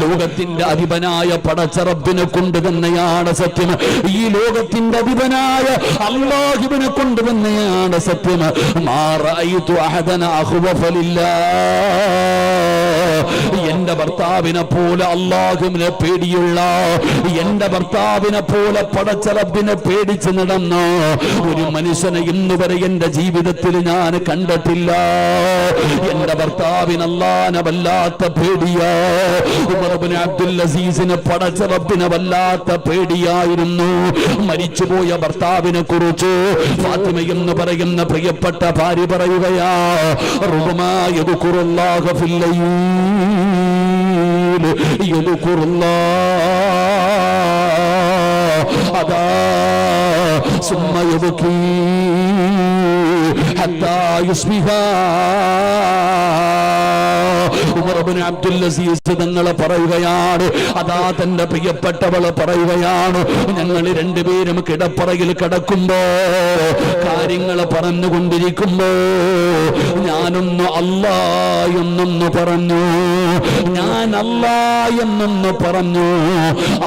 ലോകത്തിന്റെ അധിപനായ പടച്ചറബിനെ കൊണ്ട് തന്നെയാണ് സത്യം. ഈ ലോകത്തിന്റെ അധിപനായ അള്ളാഹിബിനെ കൊണ്ട് തന്നെയാണ് സത്യം. അഹദന എന്റെ ഭർത്താവിനെ പോലെ അള്ളാഹുവിനെ പേടിയുള്ള എന്റെ ഭർത്താവിനെ പോലെ പടച്ചറബിനെ പേടിച്ച് നടന്ന ഒരു മനുഷ്യനെ ഇന്ന് വരെ എന്റെ ജീവിതത്തിൽ ഞാൻ കണ്ടിട്ടില്ല. എന്റെ ഭർത്താവിനല്ലാനവല്ലാത്ത വല്ലാത്ത പേടിയാ. ഉമർബിന് അബ്ദുൽ അസീസിന് പടച്ചറപ്പിന് വല്ലാത്ത പേടിയായിരുന്നു. മരിച്ചുപോയ ഭർത്താവിനെ കുറിച്ച് ഫാത്തിമ എന്ന് പറയുന്ന പ്രിയപ്പെട്ട ഭാര്യ പറയുകയാ റുഹമായത് കുറുല്ലാഹ ഫില്ലയൂ യുലുക്കുറുല്ലാ അതാ സുമ്മ യുബുക്കി ഹത്താ യുസ്മിഹാ. ഉമർബിന് അബ്ദുൽ അസീസ് പറയുകയാണ് അതാ തന്റെ പ്രിയപ്പെട്ടവൾ പറയുകയാണ് ഞങ്ങൾ രണ്ടുപേരും കിടപ്പറയിൽ കിടക്കുമ്പോ കാര്യങ്ങൾ പറഞ്ഞുകൊണ്ടിരിക്കുമ്പോ ഞാനൊന്ന് അല്ലാ എന്നൊന്ന് പറഞ്ഞു ഞാൻ അല്ലാ എന്നൊന്ന് പറഞ്ഞു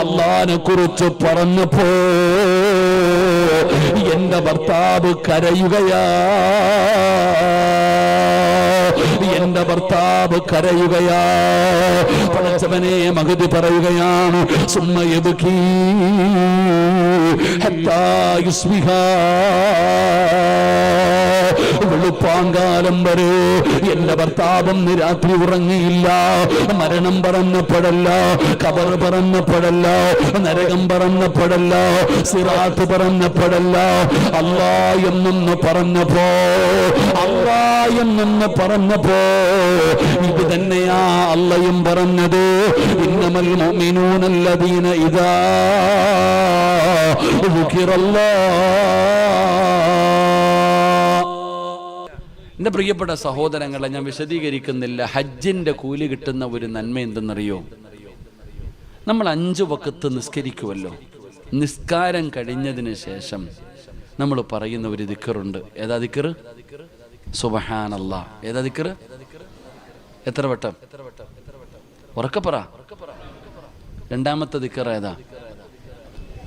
അള്ളാനെ കുറിച്ച് പറഞ്ഞപ്പോ എന്റെ ഭർത്താവ് കരയുകയാ. എന്റെ ഭർത്താവ് കരയുകയാ. പടച്ചവനെ മകുതി പറയുകയാണ് സുമ്മയബുക്കീ വെളുപ്പാങ്കാലം വരെ എന്റെ ഭർത്താവം രാത്രി ഉറങ്ങിയില്ല. മരണം പറഞ്ഞപ്പോഴല്ല കബർ പറഞ്ഞപ്പോഴല്ല നരകം പറഞ്ഞപ്പോഴല്ല സിറാത്ത് പറഞ്ഞപ്പോഴല്ല അല്ലാ എന്നൊന്ന് പറഞ്ഞപ്പോ അല്ലാ എന്നൊന്ന് പറഞ്ഞപ്പോ ഇത് തന്നെയാ അല്ലയും പറഞ്ഞത്. ഇന്നമൽ മുഅ്മിനൂനല്ലദീന الله എന്റെ പ്രിയപ്പെട്ട സഹോദരങ്ങളെ ഞാൻ വിശദീകരിക്കുന്നില്ല. ഹജ്ജിന്റെ കൂലി കിട്ടുന്ന ഒരു നന്മ എന്തെന്നറിയോ? നമ്മൾ അഞ്ചു വക്കത്ത് നിസ്കരിക്കുമല്ലോ നിസ്കാരം കഴിഞ്ഞതിന് ശേഷം നമ്മൾ പറയുന്ന ഒരു ദിക്കറുണ്ട്. ഏതാ ദിക്കർ സുബഹാനല്ല ഏതാ ദിക്കർ എത്ര വട്ടം? ഉറക്കപ്പറ രണ്ടാമത്തെ ദിക്കർ ഏതാ?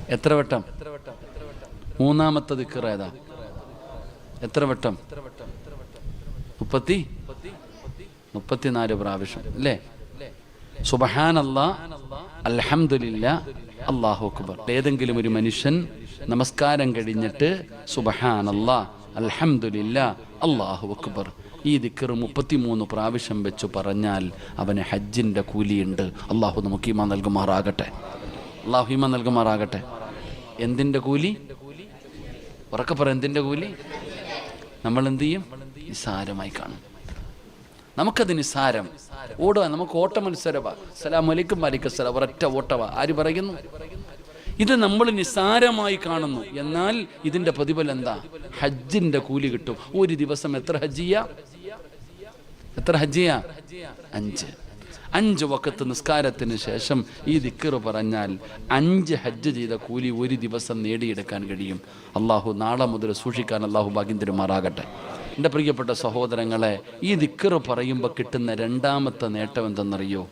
എത്ര വട്ടം? മൂന്നാമത്തെ ദിക്കർ ഏതാ? എത്ര വട്ടം? മുപ്പത്തി? മുപ്പത്തിനാല് പ്രാവശ്യം അല്ലേ? സുബഹാനല്ല അലഹമില്ല അള്ളാഹു അക്ബർ. ഏതെങ്കിലും ഒരു മനുഷ്യൻ നമസ്കാരം കഴിഞ്ഞിട്ട് സുബഹാനല്ല അലഹമില്ല അള്ളാഹു അക്ബർ. ഈ ദിക്കർ മുപ്പത്തിമൂന്ന് പ്രാവശ്യം വെച്ച് പറഞ്ഞാൽ അവന് ഹജ്ജിന്റെ കൂലിയുണ്ട്. അള്ളാഹു നമുക്ക് ഈമാ നൽകുമാറാകട്ടെ. അള്ളാഹു ഹിമ നൽകുമാറാകട്ടെ. എന്തിന്റെ കൂലി? ഉറക്കെ പറ എന്തിന്റെ കൂലി? നമ്മൾ എന്ത് ചെയ്യും നിസ്സാരമായി കാണും. നമുക്കത് നിസ്സാരം. ഓടുക നമുക്ക് ഓട്ട മത്സരവാ സലാം അലിക്കും മാലിക്കസ്സലാം ഒരൊറ്റ ഓട്ടവാ. ആര് പറയുന്നു? ഇത് നമ്മൾ നിസ്സാരമായി കാണുന്നു. എന്നാൽ ഇതിന്റെ പ്രതിഫലം എന്താ? ഹജ്ജിന്റെ കൂലി കിട്ടും. ഒരു ദിവസം എത്ര ഹജ്ജിയ എത്ര ഹജ്ജിയ അഞ്ച്. അഞ്ച് വക്കത്ത് നിസ്കാരത്തിന് ശേഷം ഈ ദിക്കറ് പറഞ്ഞാൽ അഞ്ച് ഹജ്ജ് ചെയ്ത കൂലി ഒരു ദിവസം നേടിയെടുക്കാൻ കഴിയും. അള്ളാഹു നാളെ മുതൽ സൂക്ഷിക്കാൻ അള്ളാഹു ഭാഗ്യം തരുമാറാകട്ടെ. എന്റെ പ്രിയപ്പെട്ട സഹോദരങ്ങളെ ഈ ദിക്കറ് പറയുമ്പോൾ കിട്ടുന്ന രണ്ടാമത്തെ നേട്ടം എന്തെന്നറിയോ?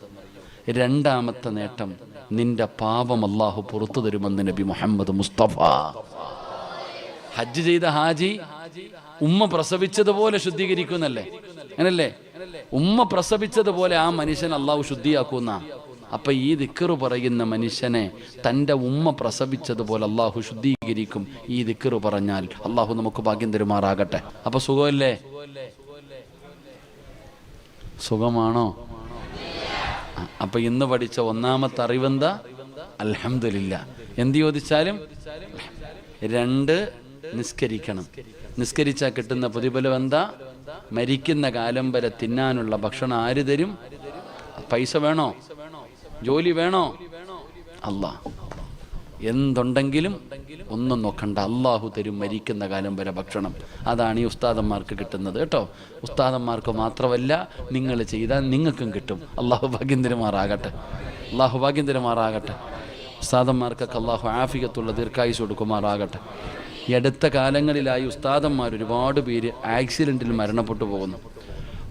രണ്ടാമത്തെ നേട്ടം നിന്റെ പാപം അള്ളാഹു പുറത്തു തരുമെന്ന് നബി മുഹമ്മദ് മുസ്തഫ. ഹജ്ജ് ചെയ്ത ഹാജി ഉമ്മ പ്രസവിച്ചതുപോലെ ശുദ്ധീകരിക്കുന്നല്ലേ അങ്ങനല്ലേ? ഉമ്മ പ്രസവിച്ചതുപോലെ ആ മനുഷ്യൻ അള്ളാഹു ശുദ്ധിയാക്കുന്ന. അപ്പൊ ഈ ദിക്കറ് പറയുന്ന മനുഷ്യനെ തന്റെ ഉമ്മ പ്രസവിച്ചതുപോലെ അള്ളാഹു ശുദ്ധീകരിക്കും. ഈ ദിക്കറ് പറഞ്ഞാൽ അള്ളാഹു നമുക്ക് ഭാഗ്യം തരുമാറാകട്ടെ. അപ്പൊ സുഖമല്ലേ? സുഖമാണോ? അപ്പൊ ഇന്ന് പഠിച്ച ഒന്നാമത്തെ അറിവെന്താ? അലഹമില്ല എന്ത് ചോദിച്ചാലും? രണ്ട് നിസ്കരിക്കണം. നിസ്കരിച്ചാൽ കിട്ടുന്ന പ്രതിഫലം എന്താ? മരിക്കുന്ന കാലം വരെ തിന്നാനുള്ള ഭക്ഷണം ആര് തരും? പൈസ വേണോ? ജോലി വേണോ? അല്ലാ എന്തുണ്ടെങ്കിലും ഒന്നും നോക്കണ്ട. അള്ളാഹു തരും മരിക്കുന്ന കാലം വരെ ഭക്ഷണം. അതാണ് ഈ ഉസ്താദന്മാർക്ക് കിട്ടുന്നത് കേട്ടോ. ഉസ്താദന്മാർക്ക് മാത്രമല്ല നിങ്ങൾ ചെയ്താൽ നിങ്ങൾക്കും കിട്ടും. അള്ളാഹു ഭാഗ്യം തരുമാറാകട്ടെ അള്ളാഹു ഭാഗ്യം ഉസ്താദന്മാർക്കൊക്കെ അള്ളാഹു ആഫിക്കത്തുള്ള ദീർഘായുസ് കൊടുക്കുമാറാകട്ടെ. ഈ അടുത്ത കാലങ്ങളിലായി ഉസ്താദന്മാർ ഒരുപാട് പേര് ആക്സിഡന്റിൽ മരണപ്പെട്ടു പോകുന്നു.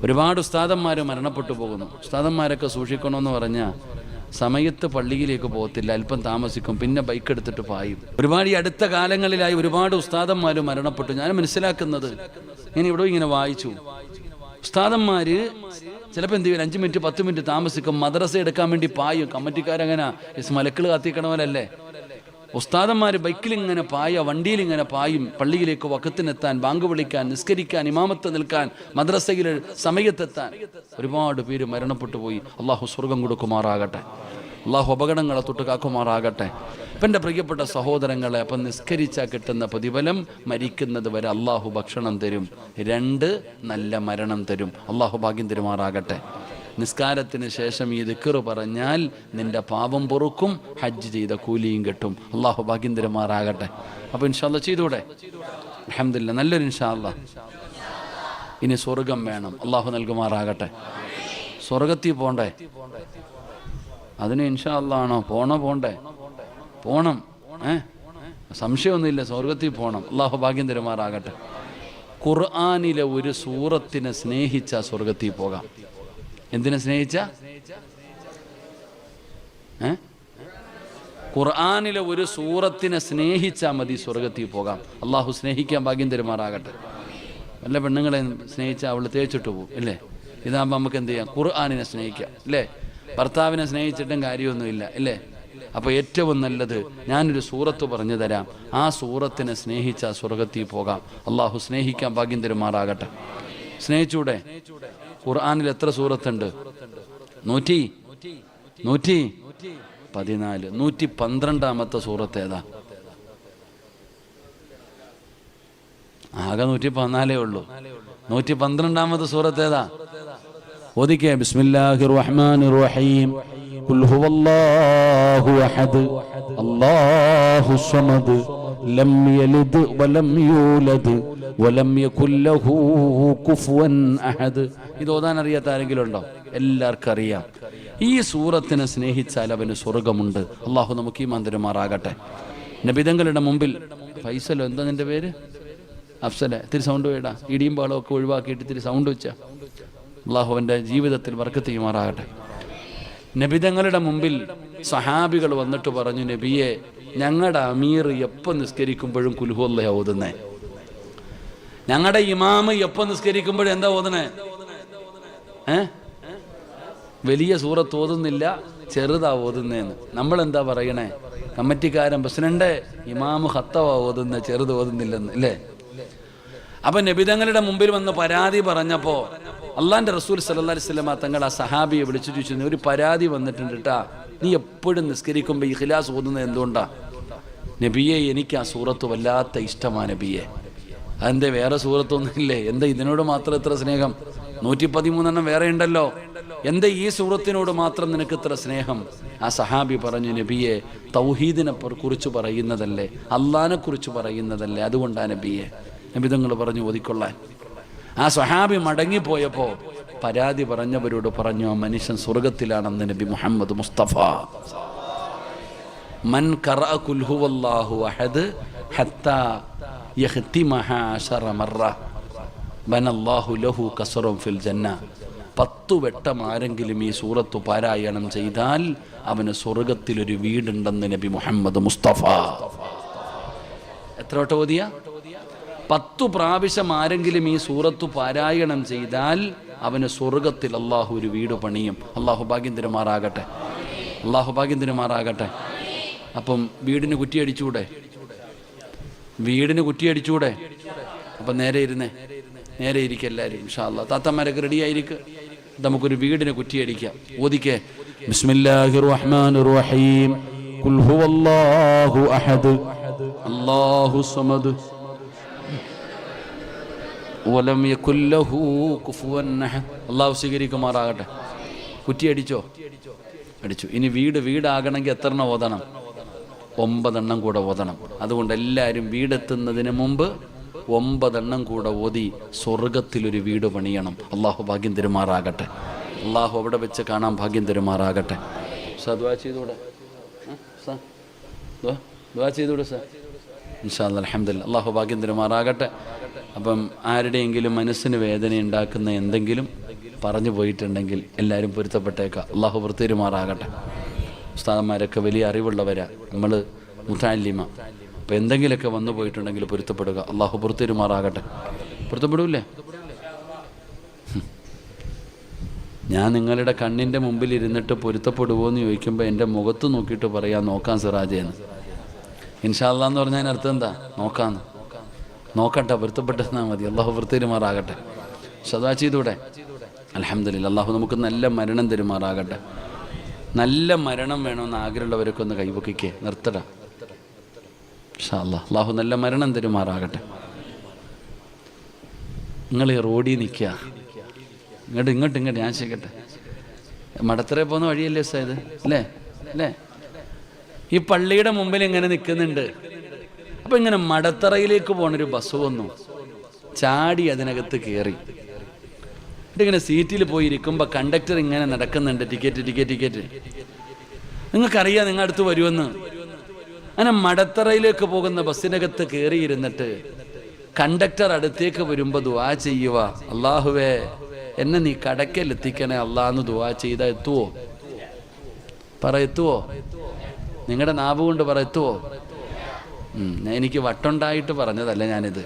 ഒരുപാട് ഉസ്താദന്മാർ മരണപ്പെട്ടു പോകുന്നു. ഉസ്താദന്മാരൊക്കെ സൂക്ഷിക്കണമെന്ന് പറഞ്ഞാൽ സമയത്ത് പള്ളിയിലേക്ക് പോകത്തില്ല. അല്പം താമസിക്കും. പിന്നെ ബൈക്ക് എടുത്തിട്ട് പായും. ഒരുപാട് ഈ അടുത്ത കാലങ്ങളിലായി ഒരുപാട് ഉസ്താദന്മാർ മരണപ്പെട്ടു. ഞാൻ മനസ്സിലാക്കുന്നത് ഞാൻ ഇവിടെ ഇങ്ങനെ വായിച്ചു. ഉസ്താദന്മാർ ചിലപ്പോൾ എന്ത് ചെയ്യും? അഞ്ച് മിനിറ്റ് പത്ത് മിനിറ്റ് താമസിക്കും. മദ്രസ എടുക്കാൻ വേണ്ടി പായും. കമ്മിറ്റിക്കാരങ്ങനെ മലക്കൾ കത്തിക്കണമല്ലേ ഉസ്താദന്മാർ ബൈക്കിൽ ഇങ്ങനെ പായ വണ്ടിയിൽ ഇങ്ങനെ പായും പള്ളിയിലേക്ക് വക്കത്തിനെത്താൻ ബാങ്ക് വിളിക്കാൻ നിസ്കരിക്കാൻ ഇമാമത്ത് നിൽക്കാൻ മദ്രസയിൽ സമയത്തെത്താൻ. ഒരുപാട് പേര് മരണപ്പെട്ടു പോയി. അള്ളാഹു സ്വർഗം കൊടുക്കുമാറാകട്ടെ. അള്ളാഹു അപകടങ്ങളെ തൊട്ട് കാക്കുമാറാകട്ടെ. അപ്പം എന്റെ പ്രിയപ്പെട്ട സഹോദരങ്ങളെ അപ്പം നിസ്കരിച്ചാൽ കിട്ടുന്ന പ്രതിഫലം മരിക്കുന്നത് വരെ അള്ളാഹു ഭക്ഷണം തരും. രണ്ട് നല്ല മരണം തരും. അള്ളാഹു ഭാഗ്യം തരുമാറാകട്ടെ. നിസ്കാരത്തിന് ശേഷം ഈ ദിക്കറ് പറഞ്ഞാൽ നിന്റെ പാപം പൊറുക്കും ഹജ്ജ് ചെയ്ത കൂലിയും കിട്ടും. അള്ളാഹു ഭാഗ്യം തരുമാറാകട്ടെ അപ്പോൾ ഇൻഷാല്ല ചെയ്തൂടെ? അഹമ്മദില്ല നല്ലൊരു ഇൻഷാല്ല ഇനി സ്വർഗം വേണം. അള്ളാഹു നൽകുമാറാകട്ടെ. സ്വർഗത്തിൽ പോണ്ടേ? അതിന് ഇൻഷാ അല്ലാണോ പോണോ പോണ്ടേ? പോണം. ഏ? സംശയമൊന്നുമില്ല സ്വർഗത്തിൽ പോണം. അള്ളാഹു ഭാഗ്യം തരുമാറാകട്ടെ ഖുർആാനിലെ ഒരു സൂറത്തിനെ സ്നേഹിച്ചാൽ സ്വർഗത്തിൽ പോകാം. എന്തിനെ സ്നേഹിച്ച? ഖുർആാനിലെ ഒരു സൂറത്തിനെ സ്നേഹിച്ചാൽ മതി സ്വർഗത്തിൽ പോകാം. അള്ളാഹു സ്നേഹിക്കാൻ ഭാഗ്യം തരുമാറാകട്ടെ. വല്ല പെണ്ണുങ്ങളെ സ്നേഹിച്ചാൽ അവൾ തേച്ചിട്ട് പോകും അല്ലേ ഇതാകുമ്പോൾ നമുക്ക് എന്ത് ചെയ്യാം? ഖുർആാനിനെ സ്നേഹിക്കാം അല്ലേ ഭർത്താവിനെ സ്നേഹിച്ചിട്ടും കാര്യമൊന്നുമില്ല അല്ലേ അപ്പോൾ ഏറ്റവും നല്ലത് ഞാനൊരു സൂറത്ത് പറഞ്ഞു തരാം. ആ സൂറത്തിനെ സ്നേഹിച്ചാൽ സ്വർഗത്തിൽ പോകാം. അള്ളാഹു സ്നേഹിക്കാൻ ഭാഗ്യം തരുമാറാകട്ടെ. സ്നേഹിച്ചൂടെ? ഖുർആാനിൽ എത്ര സൂറത്തുണ്ട്? നൂറ്റി? നൂറ്റി? പതിനാല്. നൂറ്റി പന്ത്രണ്ടാമത്തെ സൂറത്ത് ഏതാ? ആകെ നൂറ്റി പതിനാലേ ഉള്ളൂ. നൂറ്റി പന്ത്രണ്ടാമത്തെ സൂറത്ത് ഏതാ? ഓദിക്കേ ബിസ്മില്ലാഹിർ റഹ്മാനിർ റഹീം قل هو الله യലിദ് വലം യൂലദ്. വലം യകുൽ ലഹു കുഫുവൻ അഹദ്. ഇത് ഓതാൻ അറിയാത്ത ആരെങ്കിലും ഉണ്ടോ? എല്ലാവർക്കും അറിയാം. ഈ സൂറത്തിനെ സ്നേഹിച്ചാൽ അവന് സ്വർഗമുണ്ട് അള്ളാഹു നമുക്ക് ഈ മന്ദിരമാറാകട്ടെ. നബിതങ്ങളുടെ മുമ്പിൽ ഫൈസലോ എന്താ നിന്റെ പേര്? അഫ്സലെ ഇത്തിരി സൗണ്ട് വേടാ ഇടിയും പാളും ഒക്കെ ഒഴിവാക്കിയിട്ട് ഇത്തിരി സൗണ്ട് വെച്ച. അള്ളാഹു അവന്റെ ജീവിതത്തിൽ വർക്കത്ത് ചെയ്യുമാറാകട്ടെ നബിതങ്ങളുടെ മുമ്പിൽ സഹാബികൾ വന്നിട്ട് പറഞ്ഞു നബിയെ ഞങ്ങളുടെ അമീർ എപ്പോൾ നിസ്കരിക്കുമ്പോഴും കുലുഹുല്ല ഓതുന്നേ? ഞങ്ങളുടെ ഇമാമ് എപ്പോൾ നിസ്കരിക്കുമ്പോൾ എന്താ ഓതണേ? ഏ? വലിയ സൂറത്ത് ഓതുന്നില്ല ചെറുതാ ഓതുന്നേന്ന്. നമ്മൾ എന്താ പറയണേ? കമ്മിറ്റിക്കാരൻ പ്രസിഡന്റ് ഇമാമ് ഹത്തവാ ഓതുന്ന ചെറുത് ഓതുന്നില്ലെന്ന് അല്ലേ അപ്പൊ നബിതങ്ങളുടെ മുമ്പിൽ വന്ന് പരാതി പറഞ്ഞപ്പോ അള്ളാന്റെ റസൂൽ വസല്ലമ തങ്ങൾ ആ സഹാബിയെ വിളിച്ചു ചോദിച്ചു ഒരു പരാതി വന്നിട്ടുണ്ട് കേട്ടാ നീ എപ്പോഴും നിസ്കരിക്കുമ്പോൾ ഇഖ്ലാസ് ഓതുന്നത് എന്തുകൊണ്ടാ? നബിയെ എനിക്ക് ആ സൂറത്ത് വല്ലാത്ത ഇഷ്ടമാണ് നബിയെ. അതെന്തേ വേറെ സൂറത്തൊന്നുമില്ലേ? എന്താ ഇതിനോട് മാത്രം ഇത്ര സ്നേഹം? നൂറ്റി പതിമൂന്നെണ്ണം വേറെ ഉണ്ടല്ലോ. എന്താ ഈ സൂറത്തിനോട് മാത്രം നിനക്ക് ഇത്ര സ്നേഹം? ആ സഹാബി പറഞ്ഞു നബിയെ തൗഹീദിനെ കുറിച്ച് പറയുന്നതല്ലേ അള്ളഹാനെ കുറിച്ച് പറയുന്നതല്ലേ അതുകൊണ്ടാണ് നബിയെ. നബിതങ്ങൾ പറഞ്ഞു ഒതിക്കൊള്ളാൻ ആ സഹാബി മടങ്ങിപ്പോയപ്പോ പരാതി പറഞ്ഞവരോട് പറഞ്ഞു ആ മനുഷ്യൻ സ്വർഗത്തിലാണെന്ന് നബി മുഹമ്മദ് മുസ്തഫ. മൻ ഹുവല്ലാഹു അഹദ് ഹത്താ യഖ്തിമഹ അശറ മറ ബനല്ലാഹു ലഹു കസറും ഫിൽ ജന്ന പത്തു വെട്ടം ആരെങ്കിലും ഈ സൂറത്ത് പാരായണം ചെയ്താൽ അവന് സ്വർഗത്തിലൊരു വീടുണ്ടെന്ന് നബി മുഹമ്മദ് മുസ്തഫ. എത്ര വട്ടം ഓതിയ? പത്തു പ്രാവശ്യം ആരെങ്കിലും ഈ സൂറത്ത് പാരായണം ചെയ്താൽ അവന് സ്വർഗത്തിൽ അള്ളാഹു ഒരു വീട് പണിയും. അള്ളാഹു ഭാഗ്യം അള്ളാഹു ഭാഗ്യം അപ്പം വീടിന് കുറ്റിയടിച്ചൂടെ? വീടിന് കുറ്റിയടിച്ചൂടെ അപ്പം നേരെ ഇരുന്നേ. നേരെ ഇരിക്കുക എല്ലാവരും താത്തമാരൊക്കെ റെഡി ആയിരിക്കുക നമുക്കൊരു വീടിന് കുറ്റിയടിക്കാം ഓദിക്കേ ബിസ്മില്ലാഹിർ റഹ്മാനിർ റഹീം കുൽ ഹുവല്ലാഹു അഹദ്. അല്ലാഹു സമദ്. വലം യകുല്ലഹു സ്വീകരിക്കുമാറാകട്ടെ. കുറ്റിയടിച്ചോ അടിച്ചു. ഇനി വീട് വീടാകണമെങ്കിൽ എത്ര എണ്ണം ഓതണം? ഒമ്പതെണ്ണം കൂടെ ഓതണം. അതുകൊണ്ട് എല്ലാവരും വീടെത്തുന്നതിന് മുമ്പ് ഒമ്പതെണ്ണം കൂടെ ഓതി സ്വർഗത്തിലൊരു വീട് പണിയണം. അള്ളാഹു ഭാഗ്യം തരുമാറാകട്ടെ. അള്ളാഹു അവിടെ വെച്ച് കാണാൻ ഭാഗ്യം തരുമാറാകട്ടെ. സദ്വാ അലഹമില്ല അള്ളാഹു ഭാഗ്യം തരുമാറാകട്ടെ. അപ്പം ആരുടെയെങ്കിലും മനസ്സിന് വേദന ഉണ്ടാക്കുന്ന എന്തെങ്കിലും പറഞ്ഞു പോയിട്ടുണ്ടെങ്കിൽ എല്ലാവരും പൊരുത്തപ്പെട്ടേക്കാം. അള്ളാഹു വൃത്തിരുമാറാകട്ടെ ഉസ്താദന്മാരൊക്കെ വലിയ അറിവുള്ളവരാണ് നമ്മൾ മുത്താലിമ. അപ്പോൾ എന്തെങ്കിലുമൊക്കെ വന്നു പോയിട്ടുണ്ടെങ്കിൽ പൊരുത്തപ്പെടുക. അള്ളാഹു പുറത്തിരുമാറാകട്ടെ പൊരുത്തപ്പെടൂലേ ഞാൻ നിങ്ങളുടെ കണ്ണിന്റെ മുമ്പിൽ ഇരുന്നിട്ട് പൊരുത്തപ്പെടുമോ എന്ന് ചോദിക്കുമ്പോൾ എന്റെ മുഖത്ത് നോക്കിയിട്ട് പറയാം നോക്കാം സിറാജേന്ന് ഇൻഷാല്ലാ എന്ന് പറഞ്ഞാൽ അർത്ഥം എന്താ? നോക്കാന്ന്. നോക്കട്ടെ പൊരുത്തപ്പെട്ടെന്നാൽ മതി. അള്ളാഹു വൃത്തിരുമാറാകട്ടെ സദാ ചെയ്തൂടെ? അലഹമില്ല അള്ളാഹു നമുക്ക് നല്ല മരണം തരുമാറാകട്ടെ. നല്ല മരണം വേണമെന്ന് ആഗ്രഹമുള്ളവരൊക്കെ ഒന്ന് കൈപൊക്കിക്കേ നിർത്തട അള്ളാഹു നല്ല മരണം തരുമാറാകട്ടെ. നിങ്ങൾ ഈ റോഡിൽ നിൽക്കുക. ഇങ്ങോട്ട് ഇങ്ങോട്ട് ഇങ്ങോട്ട്. ഞാൻ ചെയ്യട്ടെ. മടത്തറ പോകുന്ന വഴിയല്ലേ സായത് അല്ലേ? അല്ലേ? ഈ പള്ളിയുടെ മുമ്പിൽ ഇങ്ങനെ നിൽക്കുന്നുണ്ട്. അപ്പൊ ഇങ്ങനെ മടത്തറയിലേക്ക് പോണൊരു ബസ് വന്നു. ചാടി അതിനകത്ത് കയറി. ഇങ്ങനെ സീറ്റിൽ പോയി ഇരിക്കുമ്പോൾ കണ്ടക്ടർ ഇങ്ങനെ നടക്കുന്നുണ്ട്. ടിക്കറ്റ് ടിക്കറ്റ് ടിക്കറ്റ് നിങ്ങൾക്കറിയാം നിങ്ങൾ അടുത്ത് വരുമെന്ന്. അങ്ങനെ മടത്തറയിലേക്ക് പോകുന്ന ബസ്സിനകത്ത് കയറിയിരുന്നിട്ട് കണ്ടക്ടർ അടുത്തേക്ക് വരുമ്പോൾ ദുവാ ചെയ്യുക. അള്ളാഹുവേ എന്നെ നീ കടക്കൽ എത്തിക്കണേ അള്ളാന്ന് ദുവാ ചെയ്താൽ എത്തുവോ? പറ എത്തുവോ? നിങ്ങളുടെ നാവ് കൊണ്ട് പറ എത്തുവോ? എനിക്ക് വട്ടുണ്ടായിട്ട് പറഞ്ഞതല്ല ഞാനിത്.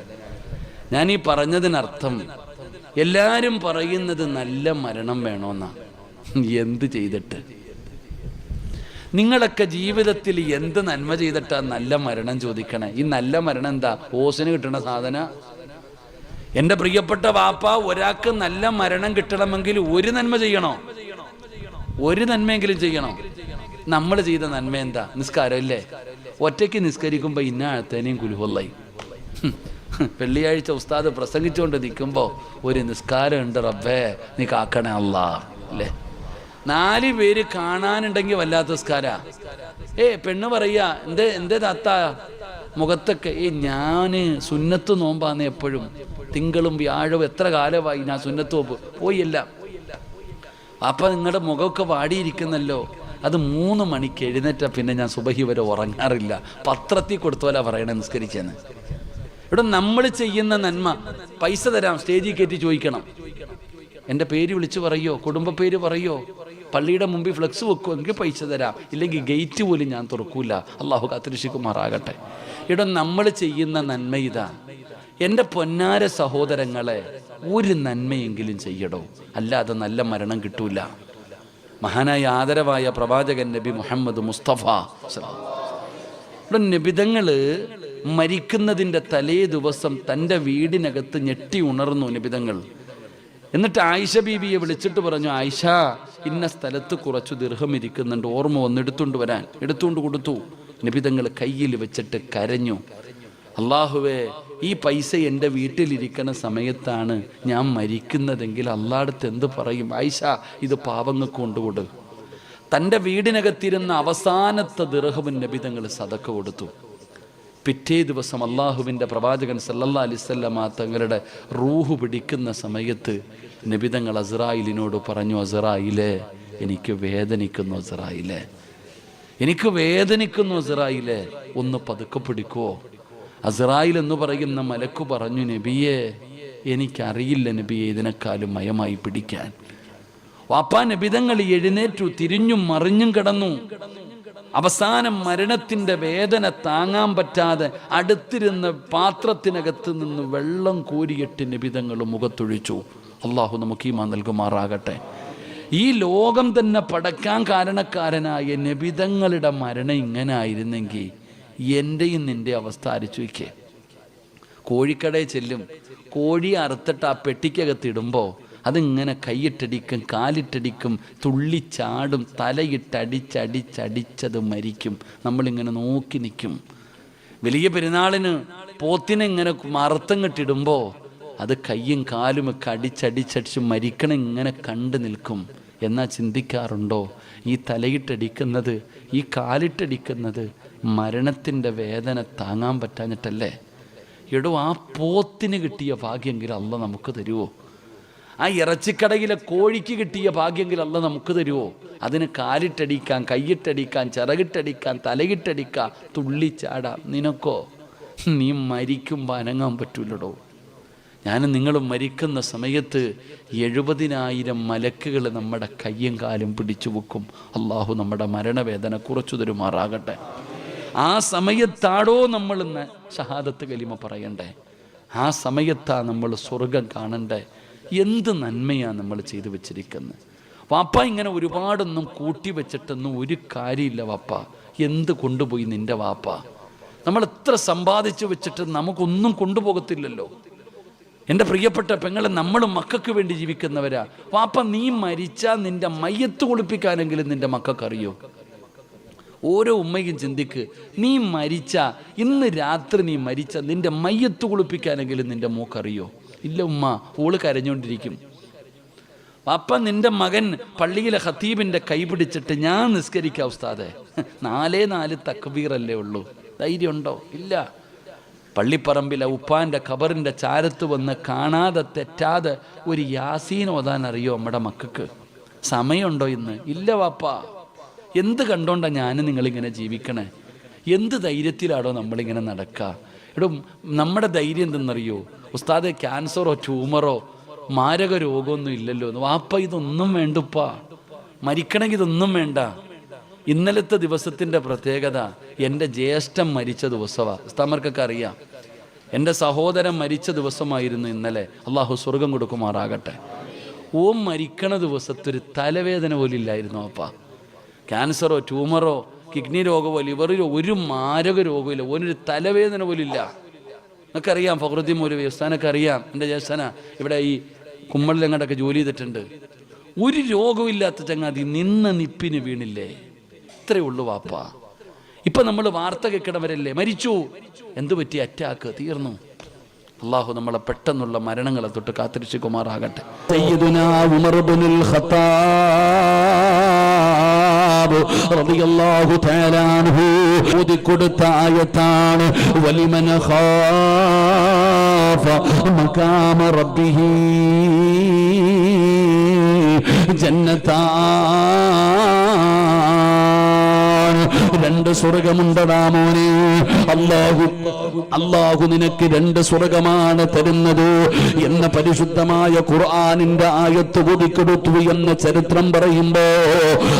ഞാൻ ഈ പറഞ്ഞതിനർത്ഥം എല്ലാരും പറയുന്നത് നല്ല മരണം വേണമെന്നാ എന്ത് ചെയ്തിട്ട്? നിങ്ങളൊക്കെ ജീവിതത്തിൽ എന്ത് നന്മ ചെയ്തിട്ടാ നല്ല മരണം ചോദിക്കണേ? ഈ നല്ല മരണം എന്താ? ഓസിന് കിട്ടണ സാധന? എന്റെ പ്രിയപ്പെട്ട വാപ്പ ഒരാൾക്ക് നല്ല മരണം കിട്ടണമെങ്കിൽ ഒരു നന്മ ചെയ്യണോ? ഒരു നന്മയെങ്കിലും ചെയ്യണോ? നമ്മൾ ചെയ്ത നന്മ എന്താ? നിസ്കാരം അല്ലേ? ഒറ്റയ്ക്ക് നിസ്കരിക്കുമ്പോ ഇന്ന ആഴത്തേനെയും കുലുഹൊല്ലായി വെള്ളിയാഴ്ച ഉസ്താദ് പ്രസംഗിച്ചുകൊണ്ട് നിൽക്കുമ്പോൾ ഒരു നിസ്കാരം ഉണ്ട് റബ്ബേ നീ കാക്കണേ അല്ലാ അല്ലേ? നാല് പേര് കാണാനുണ്ടെങ്കിൽ വല്ലാത്ത നിസ്കാര. ഏ പെണ്ണ് പറയാ എന്തേ എന്തേ താത്ത? മുഖത്തൊക്കെ ഏ ഞാൻ സുന്നത്ത് നോമ്പാന്ന് എപ്പോഴും. തിങ്കളും വ്യാഴവും എത്ര കാലമായി ഞാൻ സുന്നത്ത് നോമ്പ്? പോയില്ല. അപ്പൊ നിങ്ങളുടെ മുഖമൊക്കെ വാടിയിരിക്കുന്നല്ലോ. അത് മൂന്ന് മണിക്ക് എഴുന്നേറ്റ പിന്നെ ഞാൻ സുബഹി വരെ ഉറങ്ങാറില്ല. പത്രത്തിൽ കൊടുത്തോലാ പറയണേ നിസ്കരിച്ചെന്ന്. ഇവിടെ നമ്മൾ ചെയ്യുന്ന നന്മ. പൈസ തരാം സ്റ്റേജിൽ കയറ്റി ചോദിക്കണം. എന്റെ പേര് വിളിച്ച് പറയോ? കുടുംബ പേര് പറയോ? പള്ളിയുടെ മുമ്പിൽ ഫ്ലെക്സ് വെക്കുമോ എങ്കിൽ പൈസ തരാം. ഇല്ലെങ്കിൽ ഗേറ്റ് പോലും ഞാൻ തുറക്കൂല. അള്ളാഹു കാത്തിരിശിക്കുമാറാകട്ടെ ഇവിടെ നമ്മൾ ചെയ്യുന്ന നന്മ ഇതാ. എന്റെ പൊന്നാര സഹോദരങ്ങളെ ഒരു നന്മയെങ്കിലും ചെയ്യടോ. അല്ലാതെ നല്ല മരണം കിട്ടൂല. മഹാനായ ആദരവായ പ്രവാചകൻ നബി മുഹമ്മദ് മുസ്തഫ. ഇവിടെ നിബിതങ്ങൾ മരിക്കുന്നതിന്റെ തലേ ദിവസം തന്റെ വീടിനകത്ത് ഞെട്ടി ഉണർന്നു നിബിതങ്ങൾ. എന്നിട്ട് ആയിഷ ബീബിയെ വിളിച്ചിട്ട് പറഞ്ഞു ആയിഷ ഇന്ന സ്ഥലത്ത് കുറച്ചു ദീർഘം ഇരിക്കുന്നുണ്ട്. ഓർമ്മ വന്ന് എടുത്തുകൊണ്ട് വരാൻ. എടുത്തുകൊണ്ട് കൊടുത്തു. നിബിതങ്ങൾ കയ്യിൽ വെച്ചിട്ട് കരഞ്ഞു. അള്ളാഹുവേ ഈ പൈസ എന്റെ വീട്ടിലിരിക്കുന്ന സമയത്താണ് ഞാൻ മരിക്കുന്നതെങ്കിൽ അള്ളാടത്ത് എന്ത് പറയും? ആയിഷ ഇത് പാവങ്ങൾക്ക് കൊണ്ടുകൊടു തന്റെ വീടിനകത്തിരുന്ന അവസാനത്തെ ദിർഹവും നബിതങ്ങൾ സതക്ക കൊടുത്തു. പിറ്റേ ദിവസം അള്ളാഹുവിന്റെ പ്രവാചകൻ സല്ലല്ലാ അലിസ്വല്ലമ തങ്ങളുടെ റൂഹ് പിടിക്കുന്ന സമയത്ത് നബിതങ്ങൾ അസറായിലിനോട് പറഞ്ഞു അസറായിലെ എനിക്ക് വേദനിക്കുന്നു അസറായിലെ എനിക്ക് വേദനിക്കുന്നു അസറായിലെ ഒന്ന് പതുക്കെ പിടിക്കുവോ അസറായിൽ എന്ന് പറയുന്ന മലക്കു പറഞ്ഞു നബിയെ എനിക്കറിയില്ല നബിയെ ഇതിനേക്കാളും മയമായി പിടിക്കാൻ. വാപ്പാ നബിതങ്ങൾ എഴുന്നേറ്റു തിരിഞ്ഞും മറിഞ്ഞും കിടന്നു. അവസാനം മരണത്തിന്റെ വേദന താങ്ങാൻ പറ്റാതെ അടുത്തിരുന്ന പാത്രത്തിനകത്ത് നിന്ന് വെള്ളം കോരിയിട്ട് നിബിതങ്ങൾ മുഖത്തൊഴിച്ചു. അള്ളാഹു നമുക്ക് ഈമാ നൽകുമാറാകട്ടെ. ഈ ലോകം തന്നെ പടക്കാൻ കാരണക്കാരനായ നബിതങ്ങളുടെ മരണം ഇങ്ങനെ ആയിരുന്നെങ്കിൽ എന്റെയും നിന്റെ അവസ്ഥ ആരിച്ചു വയ്ക്കേ കോഴിക്കടയിൽ ചെല്ലും കോഴി അറുത്തിട്ട് ആ പെട്ടിക്കകത്തിടുമ്പോൾ അതിങ്ങനെ കൈയിട്ടടിക്കും കാലിട്ടടിക്കും തുള്ളിച്ചാടും തലയിട്ടടിച്ചടിച്ചടിച്ചത് മരിക്കും. നമ്മളിങ്ങനെ നോക്കി നിൽക്കും. വലിയ പെരുന്നാളിന് പോത്തിനെ ഇങ്ങനെ മറുത്തങ്ങിട്ടിടുമ്പോൾ അത് കയ്യും കാലും ഒക്കെ അടിച്ചടിച്ചടിച്ച് മരിക്കണം ഇങ്ങനെ കണ്ടു നിൽക്കും. എന്നാ ചിന്തിക്കാറുണ്ടോ? ഈ തലയിട്ടടിക്കുന്നത് ഈ കാലിട്ടടിക്കുന്നത് മരണത്തിന്റെ വേദന താങ്ങാൻ പറ്റാഞ്ഞിട്ടല്ലേ? എടോ ആ പോത്തിന് കിട്ടിയ ഭാഗ്യമെങ്കിലും അല്ല നമുക്ക് തരുമോ ആ ഇറച്ചിക്കടയിലെ കോഴിക്ക് കിട്ടിയ ഭാഗ്യെങ്കിൽ അല്ല നമുക്ക് തരുമോ അതിന് കാലിട്ടടിക്കാം കൈയിട്ടടിക്കാം ചിറകിട്ടടിക്കാൻ തലകിട്ടടിക്കാം തുള്ളിച്ചാടാം നിനക്കോ? നീ മരിക്കുമ്പോൾ അനങ്ങാൻ പറ്റൂലടോ. ഞാൻ നിങ്ങൾ മരിക്കുന്ന സമയത്ത് എഴുപതിനായിരം മലക്കുകൾ നമ്മുടെ കയ്യും കാലും പിടിച്ചു വെക്കും. അള്ളാഹു നമ്മുടെ മരണവേദന കുറച്ചു തരുമാറാകട്ടെ. ആ സമയത്താടോ നമ്മൾ ഇന്ന് ഷഹാദത്ത് കലിമ പറയണ്ടേ? ആ സമയത്താ നമ്മൾ സ്വർഗം കാണണ്ടേ? എന്ത് നന്മയാണ് നമ്മൾ ചെയ്തു വെച്ചിരിക്കുന്നത്? വാപ്പ ഇങ്ങനെ ഒരുപാടൊന്നും കൂട്ടി വെച്ചിട്ടൊന്നും ഒരു കാര്യമില്ല വാപ്പ. എന്ത് കൊണ്ടുപോയി നിന്റെ വാപ്പ? നമ്മൾ എത്ര സമ്പാദിച്ചു വെച്ചിട്ട് നമുക്കൊന്നും കൊണ്ടുപോകത്തില്ലല്ലോ. എന്റെ പ്രിയപ്പെട്ട പെങ്ങളെ നമ്മൾ മക്കൾക്ക് വേണ്ടി ജീവിക്കുന്നവരാ. വാപ്പ നീ മരിച്ചാൽ നിന്റെ മയ്യത്ത് കുളിപ്പിക്കാനെങ്കിലും നിന്റെ മക്കൾക്കറിയോ? ഓരോ ഉമ്മയും ചിന്തിക്ക് നീ മരിച്ച ഇന്ന് രാത്രി നീ മരിച്ച നിന്റെ മയ്യത്ത് കുളിപ്പിക്കാനെങ്കിലും നിന്റെ മോക്കറിയോ? ഇല്ല ഉമ്മ ഓൾ കരഞ്ഞുകൊണ്ടിരിക്കും അപ്പൊ നിന്റെ മകൻ പള്ളിയിലെ ഹത്തീബിന്റെ കൈ പിടിച്ചിട്ട് ഞാൻ നിസ്കരിക്കാം ഉസ്താദെ. നാലേ നാല് തക്ബീറല്ലേ ഉള്ളൂ. ധൈര്യമുണ്ടോ? ഇല്ല. പള്ളിപ്പറമ്പിലെ ഉപ്പാന്റെ ഖബറിന്റെ ചാരത്ത് വന്ന് കാണാതെ തെറ്റാതെ ഒരു യാസീൻ ഓതാൻ അറിയോ നമ്മുടെ മക്കൾക്ക്? സമയമുണ്ടോ ഇന്ന്? ഇല്ല വാപ്പാ. എന്ത് കണ്ടോണ്ടാ ഞാൻ നിങ്ങളിങ്ങനെ ജീവിക്കണേ? എന്ത് ധൈര്യത്തിലാണോ നമ്മളിങ്ങനെ നടക്കുക എടോ നമ്മുടെ ധൈര്യം എന്തെന്നറിയോ? ഉസ്താദെ ക്യാൻസറോ ട്യൂമറോ മാരക രോഗമൊന്നും ഇല്ലല്ലോ. വാപ്പ ഇതൊന്നും വേണ്ടുപ്പാ. മരിക്കണമെങ്കിൽ ഇതൊന്നും വേണ്ട. ഇന്നലത്തെ ദിവസത്തിന്റെ പ്രത്യേകത എന്റെ ജ്യേഷ്ഠൻ മരിച്ച ദിവസമാണ് ഉസ്താമർക്കൊക്കെ അറിയാം. എന്റെ സഹോദരൻ മരിച്ച ദിവസമായിരുന്നു ഇന്നലെ. അള്ളാഹു സ്വർഗം കൊടുക്കുമാറാകട്ടെ. ഓം മരിക്കണ ദിവസത്തൊരു തലവേദന പോലും ഇല്ലായിരുന്നു അപ്പ ക്യാൻസറോ ട്യൂമറോ കിഡ്നി രോഗമോ ഇവർ ഒരു മാരക രോഗമില്ല ഓനൊരു തലവേദന പോലും ഇല്ല. നിങ്ങൾക്കറിയാം ഫഖറുദ്ദീൻ മൗലവി ഉസ്താനൊക്കെ അറിയാം. എന്റെ ജ്യേഷ്ഠന ഇവിടെ ഈ കുമ്മളിൽ അങ്ങോട്ടൊക്കെ ജോലി ചെയ്തിട്ടുണ്ട്. ഒരു രോഗമില്ലാത്ത ചങ്ങാതി നിന്ന നിപ്പിന് വീണില്ലേ? ഇത്രയേ ഉള്ളൂ വാപ്പ. ഇപ്പൊ നമ്മൾ വാർത്ത കേൾക്കണവരല്ലേ? മരിച്ചു. എന്തു പറ്റി? അറ്റാക്ക് തീർന്നു. അള്ളാഹു നമ്മളെ പെട്ടെന്നുള്ള മരണങ്ങളെ തൊട്ട് കാത്തിരിച്ചു കുമാറാകട്ടെ ഖത്താബ് റളിയല്ലാഹു തആല അൻഹു ഓതി കൊടുത്ത ആയത്താണ്. വലിമൻ ഖാഫ മഖാമ റബ്ബിഹി ജന്നതാ രണ്ട് സ്വർഗമുണ്ടടാ മോനെ. അല്ലാഹു അല്ലാഹു നിനക്ക് രണ്ട് സ്വർഗമാണ് തരുന്നത് എന്ന പരിശുദ്ധമായ ഖുർആാനിന്റെ ആയത്ത് ഒതുക്കെടുത്തു എന്ന ചരിത്രം പറയുമ്പോ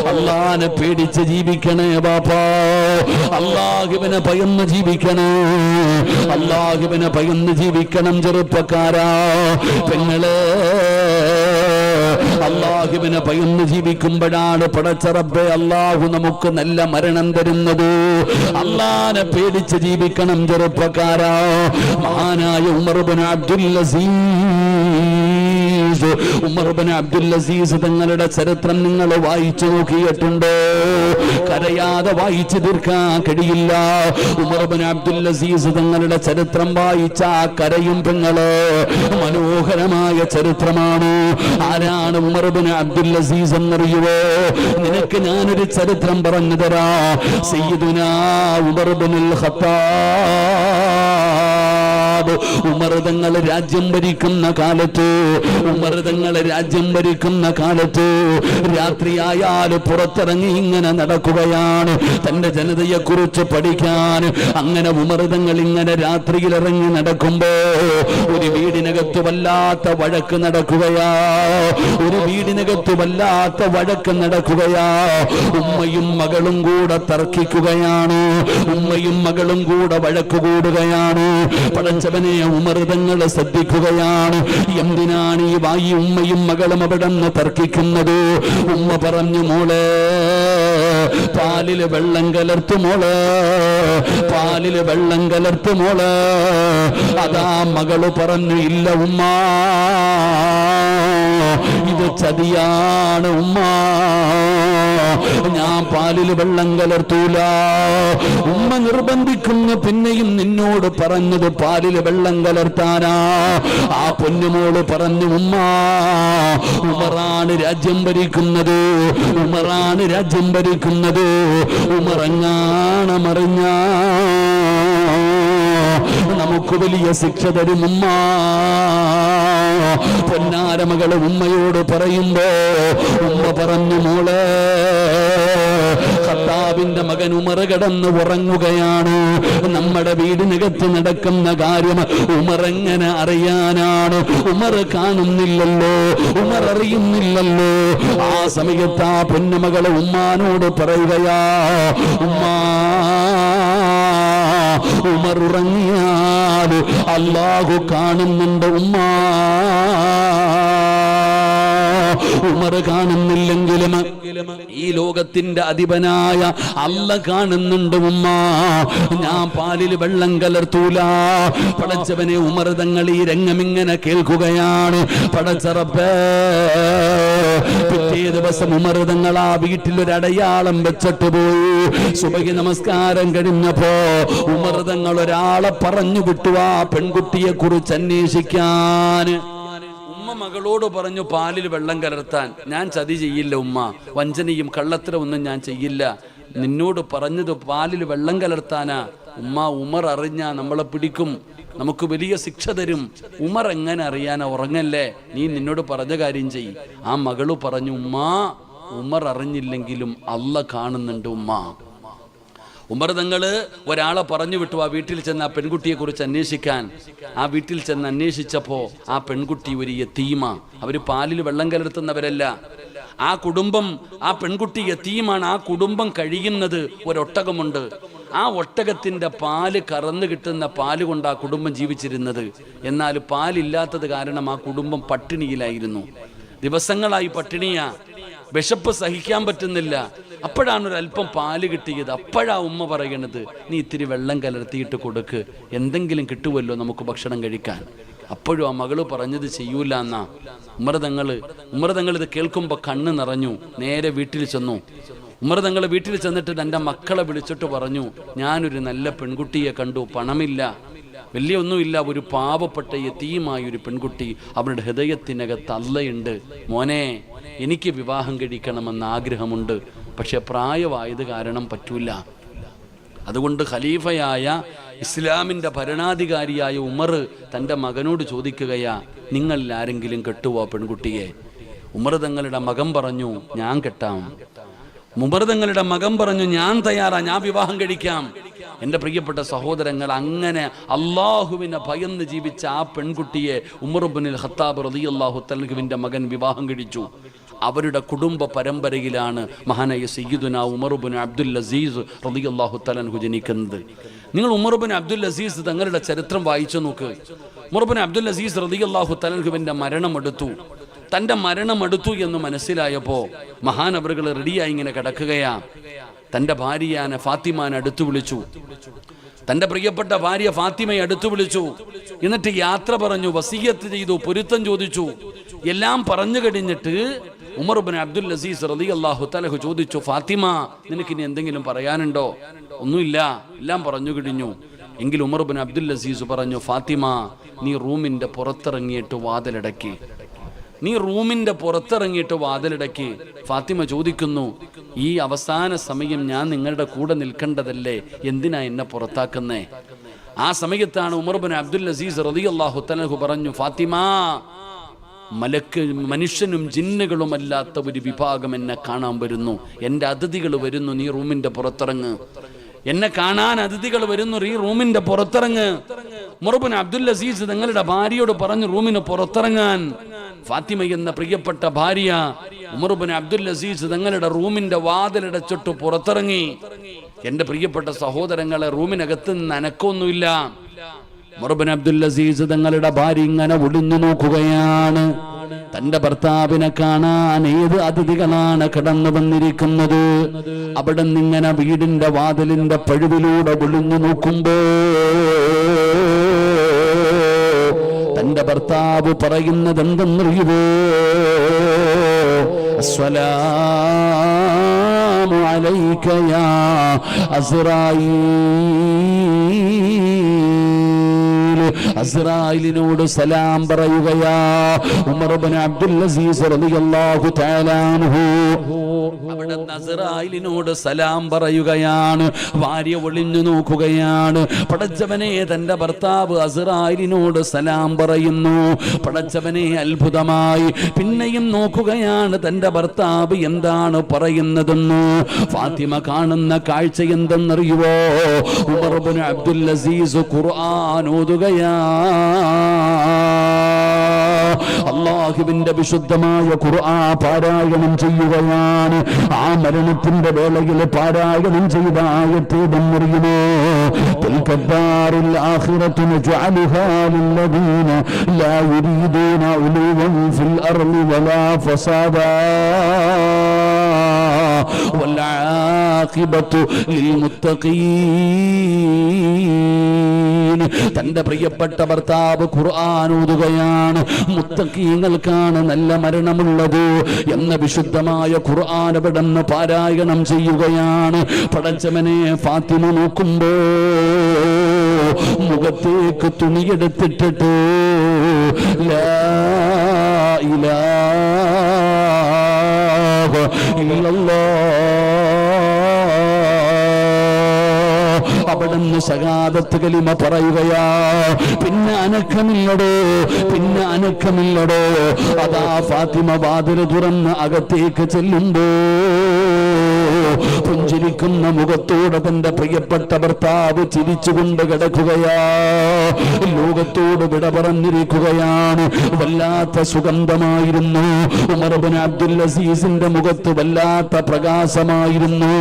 അള്ളാനെ പേടിച്ച് ജീവിക്കണേ ബാപ്പാ. അള്ളാഹുവിനെ ഭയന്ന് ജീവിക്കണേ. അള്ളാഹുവിനെ ഭയന്ന് ജീവിക്കണം ചെറുപ്പക്കാരാ. പെങ്ങളെ അള്ളാഹുവിനെ പയന്ന് ജീവിക്കുമ്പോഴാണ് പടച്ചറബെ അള്ളാഹു നമുക്ക് നല്ല മരണം തരുന്നത്. അള്ളാനെ പേടിച്ച് ജീവിക്കണം ചെറുപ്പക്കാരാ. മഹാനായ ഉമർബിൻ അബ്ദുൽ അസീസ് ഉമർബൻ അബ്ദുൽ അസീസ് തങ്ങളുടെ ചരിത്രം നിങ്ങൾ വായിച്ചു നോക്കിയിട്ടുണ്ടോ. കരയാതെ വായിച്ചു തീർക്കാൻ കഴിയില്ല. ഉമർബൻ അബ്ദുൽ അസീസ് തങ്ങളുടെ ചരിത്രം വായിച്ച കരയും പെങ്ങൾ മനോഹരമായ ചരിത്രമാണ്. ആരാണ് ഉമർബിൻ അബ്ദുൽ അസീസ് എന്നറിയുവോ? നിനക്ക് ഞാനൊരു ചരിത്രം പറഞ്ഞു തരാ. സയ്യിദുനാ ഉമർബിനുൽ ഖത്താബ് ഉമർതങ്ങൾ രാജ്യം ഭരിക്കുന്ന കാലത്ത് ഉമർതങ്ങൾ രാജ്യം ഭരിക്കുന്ന കാലത്ത് രാത്രിയായാൽ പുറത്തിറങ്ങി ഇങ്ങനെ നടക്കുകയാണ്. തന്റെ ജനതയെ കുറിച്ച് പഠിക്കാൻ അങ്ങനെ ഉമർദങ്ങൾ ഇങ്ങനെ രാത്രിയിൽ ഇറങ്ങി നടക്കുമ്പോ ഒരു വീടിനകത്ത് വല്ലാത്ത വഴക്ക് നടക്കുകയാ. ഒരു വീടിനകത്ത് വല്ലാത്ത വഴക്ക് നടക്കുകയാ. ഉമ്മയും മകളും കൂടെ തർക്കിക്കുകയാണ്. ഉമ്മയും മകളും കൂടെ വഴക്ക് കൂടുകയാണ്. പടച്ചവനെ ഉമർതങ്ങൾ ശ്രദ്ധിക്കുകയാണ്. എന്തിനാണ് ഈ വായി ഉമ്മയും മകളും അവിടെ നിന്ന് തർക്കിക്കുന്നത്? ഉമ്മ പറഞ്ഞു മോളെ പാലിൽ വെള്ളം കലർത്തു മോൾ പാലിൽ വെള്ളം കലർത്തു മോൾ. അതാ മകൾ പറഞ്ഞു ഇല്ല ഉമ്മ ഇത് ചതിയാണ് ഉമ്മ. ഞാൻ പാലിൽ വെള്ളം കലർത്തൂല. ഉമ്മ നിർബന്ധിക്കുന്നു പിന്നെയും നിന്നോട് പറഞ്ഞത് പാലിൽ വെള്ളം കലർത്താനാ. ആ പൊന്നുമോൾ പറഞ്ഞു ഉമ്മ ഉമറാണ് രാജ്യം ഭരിക്കുന്നത്. ഉമറാണ് രാജ്യം ഭരിക്കുന്നത്. ഉമറങ്ങാണ് മറിഞ്ഞ നമുക്ക് വലിയ ശിക്ഷ തരും ഉമ്മ പൊന്നാരമകൾ ഉമ്മയോട് പറയുമ്പോ ഉമ്മ പറഞ്ഞു മോളെ കർത്താവിന്റെ മകൻ ഉമർ കിടന്ന് ഉറങ്ങുകയാണ്. നമ്മുടെ വീടിനകത്ത് നടക്കുന്ന കാര്യം ഉമർ എങ്ങനെ അറിയാനാണ്? ഉമർ കാണുന്നില്ലല്ലോ ഉമർ അറിയുന്നില്ലല്ലോ. ആ സമയത്ത് ആ പൊന്നുമകൾ ഉമ്മാനോട് പറയുകയാ ഉമ്മാ ഉമർ ഉറങ്ങിയാൽ അള്ളാഹു കാണുന്നുണ്ട് ഉമ്മാ. ഉമർ കാണുന്നില്ലെങ്കിലും ഈ ലോകത്തിന്റെ അധിപനായ അല്ല കാണുന്നുണ്ട് ഉമ്മ. ഞാൻ പാലിൽ വെള്ളം കലർത്തൂല. പടച്ചവനെ ഉമർ തങ്ങൾ ഈ രംഗം ഇങ്ങനെ കേൾക്കുകയാണ് പടച്ചറപ്പേ പിറ്റേ ദിവസം ഉമർ തങ്ങൾ ആ വീട്ടിൽ ഒരു അടയാളം വെച്ചിട്ട് പോയി. സുബഹി നമസ്കാരം കഴിഞ്ഞപ്പോ ഉമർ തങ്ങൾ ഒരാളെ പറഞ്ഞു വിട്ടു ആ പെൺകുട്ടിയെ കുറിച്ച് അന്വേഷിക്കാൻ. മകളോട് പറഞ്ഞു പാലിൽ വെള്ളം കലർത്താൻ ഞാൻ ചതി ചെയ്യില്ല ഉമ്മ. വഞ്ചനയും കള്ളത്തരമൊന്നും ഞാൻ ചെയ്യില്ല. നിന്നോട് പറഞ്ഞത് പാലിൽ വെള്ളം കലർത്താനാ. ഉമ്മ ഉമർ അറിഞ്ഞ നമ്മളെ പിടിക്കും. നമുക്ക് വലിയ ശിക്ഷ തരും. ഉമർ എങ്ങനെ അറിയാനാ? ഉറങ്ങല്ലേ? നീ നിന്നോട് പറഞ്ഞ കാര്യം ചെയ്. ആ മകൾ പറഞ്ഞു ഉമ്മ ഉമർ അറിഞ്ഞില്ലെങ്കിലും അല്ല കാണുന്നുണ്ട് ഉമ്മ. ഉമർ തങ്ങൾ ഒരാളെ പറഞ്ഞു വിട്ടു ആ വീട്ടിൽ ചെന്ന് ആ പെൺകുട്ടിയെ കുറിച്ച് അന്വേഷിക്കാൻ. ആ വീട്ടിൽ ചെന്ന് അന്വേഷിച്ചപ്പോ ആ പെൺകുട്ടി ഒരു യത്തീമ അവർ പാലിൽ വെള്ളം കലർത്തുന്നവരല്ല. ആ കുടുംബം ആ പെൺകുട്ടി യത്തീമാണ് ആ കുടുംബം കഴിയുന്നത് ഒരൊട്ടകമുണ്ട്. ആ ഒട്ടകത്തിന്റെ പാൽ കറന്നു കിട്ടുന്ന പാൽ കൊണ്ട് ആ കുടുംബം ജീവിച്ചിരുന്നത്. എന്നാൽ പാലില്ലാത്തത് കാരണം ആ കുടുംബം പട്ടിണിയിലായിരുന്നു. ദിവസങ്ങളായി പട്ടിണിയാ. വിശപ്പ് സഹിക്കാൻ പറ്റുന്നില്ല. അപ്പോഴാണ് ഒരു അല്പം പാൽ കിട്ടിയത്. അപ്പോഴാ ഉമ്മ പറയണത് നീ ഇത്തിരി വെള്ളം കലർത്തിയിട്ട് കൊടുക്ക്. എന്തെങ്കിലും കിട്ടുമല്ലോ നമുക്ക് ഭക്ഷണം കഴിക്കാൻ. അപ്പോഴും ആ മകൾ പറഞ്ഞത് ചെയ്യൂല എന്നാ. ഉമ്മറതങ്ങൾ ഉമ്മറതങ്ങൾ ഇത് കേൾക്കുമ്പോൾ കണ്ണ് നിറഞ്ഞു. നേരെ വീട്ടിൽ ചെന്നു. ഉമ്മറതങ്ങൾ വീട്ടിൽ ചെന്നിട്ട് തന്റെ മക്കളെ വിളിച്ചിട്ട് പറഞ്ഞു ഞാനൊരു നല്ല പെൺകുട്ടിയെ കണ്ടു. പണമില്ല. വലിയ ഒന്നുമില്ല ഒരു പാവപ്പെട്ട യതീമായ ഒരു പെൺകുട്ടി അവരുടെ ഹൃദയത്തിനകത്ത് അല്ലയുണ്ട് മോനെ എനിക്ക് വിവാഹം കഴിക്കണമെന്ന് ആഗ്രഹമുണ്ട് പക്ഷെ പ്രായമായത് കാരണം പറ്റൂല. അതുകൊണ്ട് ഖലീഫയായ ഇസ്ലാമിന്റെ ഭരണാധികാരിയായ ഉമർ തന്റെ മകനോട് ചോദിക്കുകയാ നിങ്ങളിൽ ആരെങ്കിലും കെട്ടുവോ പെൺകുട്ടിയെ? ഉമർ തങ്ങളുടെ മകൻ പറഞ്ഞു ഞാൻ കെട്ടാം. ഉമർ തങ്ങളുടെ മകൻ പറഞ്ഞു ഞാൻ തയ്യാറാ ഞാൻ വിവാഹം കഴിക്കാം. എന്റെ പ്രിയപ്പെട്ട സഹോദരങ്ങൾ അങ്ങനെ അള്ളാഹുവിനെ ഭയന്ന് ജീവിച്ച ആ പെൺകുട്ടിയെ ഉമർബുനിൽ ഹത്താബ് റതി അള്ളാഹു തൽഹുവിന്റെ മകൻ വിവാഹം കഴിച്ചു. അവരുടെ കുടുംബ പരമ്പരയിലാണ് മഹാനായ സയ്യിദുന ഉമർബുൻ അബ്ദുൽ അസീസ് റതി അള്ളാഹു തലൻഹു ജനിക്കുന്നത്. നിങ്ങൾ ഉമർബുൻ അബ്ദുൽ അസീസ് തങ്ങളുടെ ചരിത്രം വായിച്ചു നോക്ക്. ഉമർബുൻ അബ്ദുൽ അസീസ് റതി അള്ളാഹു തലൻഹുവിന്റെ മരണം എടുത്തു. തന്റെ മരണം എടുത്തു എന്ന് മനസ്സിലായപ്പോൾ മഹാനവറുകൾ റെഡിയായി ഇങ്ങനെ കിടക്കുകയാ. തന്റെ ഭാര്യയാനെ ഫാത്തിമാനെ അടുത്തു വിളിച്ചു. തന്റെ പ്രിയപ്പെട്ട ഭാര്യ ഫാത്തിമയെ അടുത്തു വിളിച്ചു. എന്നിട്ട് യാത്ര പറഞ്ഞു വസീയത്ത് ചെയ്തു പൊരുത്തം ചോദിച്ചു. എല്ലാം പറഞ്ഞു കഴിഞ്ഞിട്ട് ഉമർ ബിൻ അബ്ദുൽ അസീസ് റലി അള്ളാഹു തലഹു ചോദിച്ചു ഫാത്തിമ നിനക്ക് ഇനി എന്തെങ്കിലും പറയാനുണ്ടോ? ഒന്നുമില്ല. എല്ലാം പറഞ്ഞു കഴിഞ്ഞു. എങ്കിൽ ഉമർ ബിൻ അബ്ദുൽ അസീസ് പറഞ്ഞു ഫാത്തിമ നീ റൂമിന്റെ പുറത്തിറങ്ങിയിട്ട് വാതിലടക്കി. നീ റൂമിന്റെ പുറത്തിറങ്ങിയിട്ട് വാതിലടക്കി ഫാത്തിമ ചോദിക്കുന്നു ഈ അവസാന സമയം ഞാൻ നിങ്ങളുടെ കൂടെ നിൽക്കേണ്ടതല്ലേ? എന്തിനാ എന്നെ പുറത്താക്കുന്നേ? ആ സമയത്താണ് ഉമർബിൻ അബ്ദുൽ അസീസ് റതി അള്ളാഹു തലഹു പറഞ്ഞു ഫാത്തിമ മലക്ക് മനുഷ്യനും ജിന്നുകളുമല്ലാത്ത ഒരു വിഭാഗം എന്നെ കാണാൻ വരുന്നു. എന്റെ അതിഥികൾ വരുന്നു നീ റൂമിന്റെ പുറത്തിറങ്ങ്. എന്നെ കാണാൻ അതിഥികൾ വരുന്നു ഈ റൂമിന്റെ പുറത്തിറങ്ങ്. മുറബിൻ അബ്ദുൽ അസീസ് നിങ്ങളുടെ ഭാര്യയോട് പറഞ്ഞു റൂമിന് പുറത്തിറങ്ങാൻ. ഫാത്തിമ എന്ന പ്രിയപ്പെട്ട ഭാര്യ ഉമർബിൻ അബ്ദുൽ അസീസ് തങ്ങളുടെ റൂമിന്റെ വാതിലടച്ചിട്ട് പുറത്തിറങ്ങി. എന്റെ പ്രിയപ്പെട്ട സഹോദരങ്ങളെ റൂമിനകത്ത് നിന്ന് അനക്കൊന്നുമില്ല മുറബിൻ അബ്ദുൽ അസീസ് തങ്ങളുടെ ഭാര്യ ഇങ്ങനെ ഒളിഞ്ഞു നോക്കുകയാണ്. തന്റെ ഭർത്താവിനെ കാണാൻ ഏത് അതിഥികളാണ് കടന്നു വന്നിരിക്കുന്നത്? അവിടെ നിന്നിങ്ങനെ വീടിന്റെ വാതിലിന്റെ പഴുവിലൂടെ ഒളിഞ്ഞു നോക്കുമ്പോ ഭർത്താവ് പറയുന്നത് എന്തെന്നറിയുവോ അസ്സലാമു അലൈക യാ അസ്രായീൽ അസ്രായിലിനോട് സലാം പറയുകയാ. ഉമർ ഇബ്നു അബ്ദുൽ അസീസ് റളിയല്ലാഹു തആല അൻഹു. അവിടെ നസറായിലിനോട് സലാം പറയുകയാണ്. ഭാര്യ ഒളിഞ്ഞു നോക്കുകയാണ്. പടച്ചവനെ തന്റെ ഭർത്താവ് അസറായിലിനോട് സലാം പറയുന്നു. പടച്ചവനെ അത്ഭുതമായി. പിന്നെയും നോക്കുകയാണ് തന്റെ ഭർത്താവ് എന്താണ് പറയുന്നതെന്ന്. ഫാത്തിമ കാണുന്ന കാഴ്ച എന്തെന്നറിയുവോ? ഉമർ ഇബ്നു അബ്ദുൽ അസീസ് ഖുർആൻ ഓതുകയാ. അള്ളാഹുവിന്റെ വിശുദ്ധമായ ഖുർആ പാരായണം ചെയ്യുകയാണ് ആ മരണത്തിന്റെ വേളയിൽ പാരായണം ചെയ്ത ആയത്തേതെന്നറിയുമോ തിൽക്കദ്ദാറുൽ ആഖിറത്തു നജ്അലുഹാ ലില്ലദീന ലാ യുരീദൂന ഉലുവൻ ഫിൽ അർളി വലാ ഫസാദാ والعاقبة للمتقين തന്റെ പ്രിയപ്പെട്ട ഭർത്താവ് ഓതുകയാണ്. മുത്തക്കീങ്ങൾക്കാണ് നല്ല മരണമുള്ളത് എന്ന വിശുദ്ധമായ ഖുർആൻ അവിടുന്ന് പാരായണം ചെയ്യുകയാണ്. പടച്ചവനെ ഫാത്തിമ നോക്കുമ്പോ മുഖത്തേക്ക് തുണിയെടുത്തിട്ടിട്ട് ലാ ഇലാഹ ഇല്ലല്ലാഹ് അവിടുന്ന് സകാദത്ത് കലിമ പറയുകയാ. പിന്നെ അനക്കമില്ലടോ പിന്നെ അനക്കമില്ലടോ. അതാ ഫാത്തിമ വാതിൽ തുറന്ന് അകത്തേക്ക് ചെല്ലുമ്പോ പുഞ്ചിരിക്കുന്ന മുഖത്തോടെ തന്റെ പ്രിയപ്പെട്ട ഭർത്താവ് ചിരിച്ചുകൊണ്ട് കിടക്കുകയാ. ലോകത്തോട് വിട പറഞ്ഞിരിക്കുകയാണ്. വല്ലാത്ത സുഗന്ധമായിരുന്നു. ഉമർബിൻ അബ്ദുൽ അസീസിന്റെ മുഖത്ത് വല്ലാത്ത പ്രകാശമായിരുന്നു.